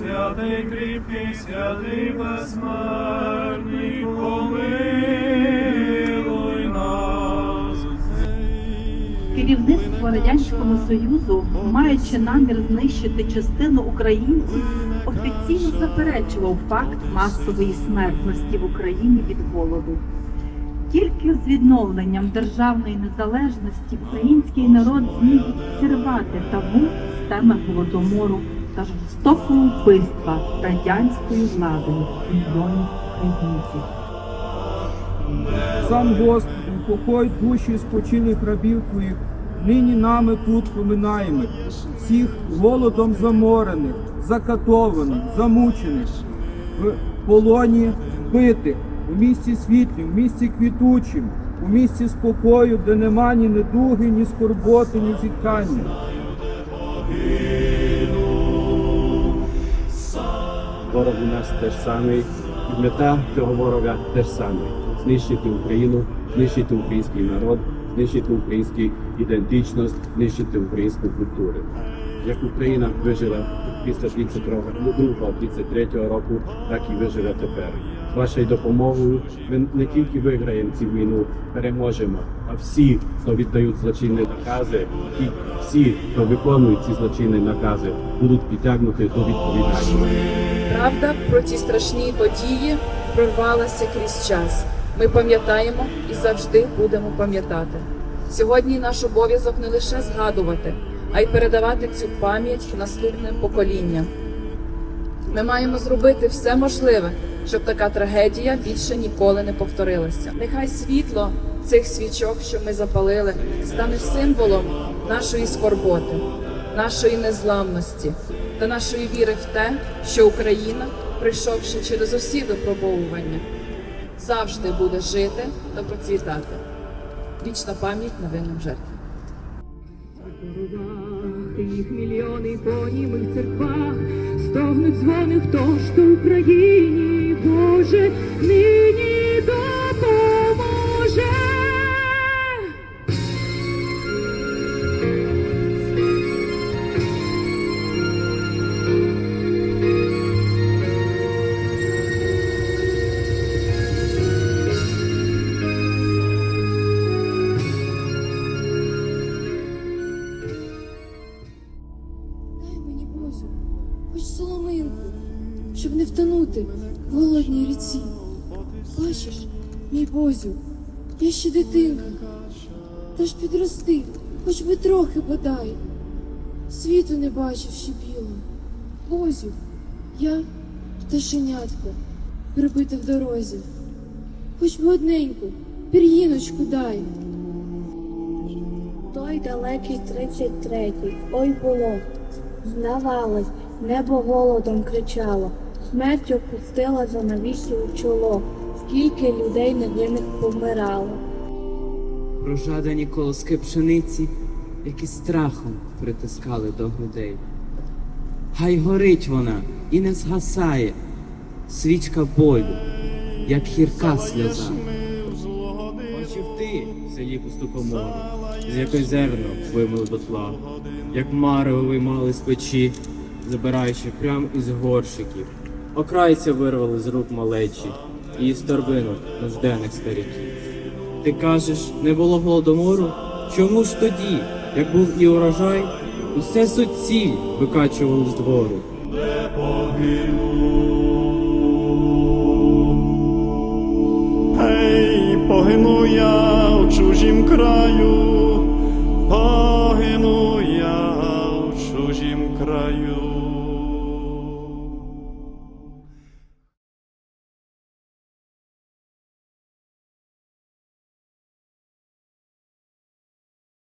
Святий кріпкий, святий безсмертний, помилуй Керівництво Радянського Союзу, маючи намір знищити частину українців, офіційно заперечував факт масової смертності в Україні від голоду. Тільки з відновленням державної незалежності український народ зміг зірвати табу системи голодомору та жорстокого вбивства радянською владою мільйонів українців. Сам Господи, упокой душі спочилих рабів Твоїх, нині нами тут поминаємо, всіх голодом заморених, закатованих, замучених, в полоні битих, у місті світлі, в місті квітучим, у місті спокою, де нема ні недуги, ні скорботи, ні зіткання. Ворог у нас теж самий, і мета цього ворога теж самий знищити Україну, знищити український народ, знищити українську ідентичність, знищити українську культуру. Як Україна вижила після 32-33 року, так і виживе тепер. З вашою допомогою ми не тільки виграємо цю війну, переможемо, а всі, хто віддають злочинні накази, і всі, хто виконують ці злочинні накази, будуть підтягнуті до відповідальності. Правда про ті страшні події прорвалася крізь час. Ми пам'ятаємо і завжди будемо пам'ятати. Сьогодні наш обов'язок не лише згадувати, а й передавати цю пам'ять наступним поколінням. Ми маємо зробити все можливе, щоб така трагедія більше ніколи не повторилася. Нехай світло цих свічок, що ми запалили, стане символом нашої скорботи, нашої незламності та нашої віри в те, що Україна, прийшовши через усі випробовування, завжди буде жити та процвітати. Вічна пам'ять невинним жертвам. Їх мільйони по німих церквах стогнуть дзвони, хто ж то Україні, Боже, нині хоч соломинку, щоб не втонути в голодній ріці. Бачиш, мій Бозю, я ще дитинка, та ж підрости, хоч би трохи бодай. Світу не бачив ще білого. Бозю, я пташенятко, прибите в дорозі. Хоч би одненьку, пір'їночку дай. Той далекий тридцять третій, ой було. Здавалось, небо голодом кричало, смерть опустила за навісі у чоло, скільки людей невинних помирало. Прожадані колоски пшениці, які страхом притискали до грудей. Хай горить вона і не згасає, свічка болю, як гірка сльоза. Бачив ти в селі пустукомору, з якої зерно вимили до тла, як марево виймали з печі, забираючи прям із горщиків. Окрайця вирвали з рук малечі і із торбинок нужденних стариків. Ти кажеш, не було голодомору? Чому ж тоді, як був і урожай, усе суціль викачували з двору? Гей, погину я у чужім краю,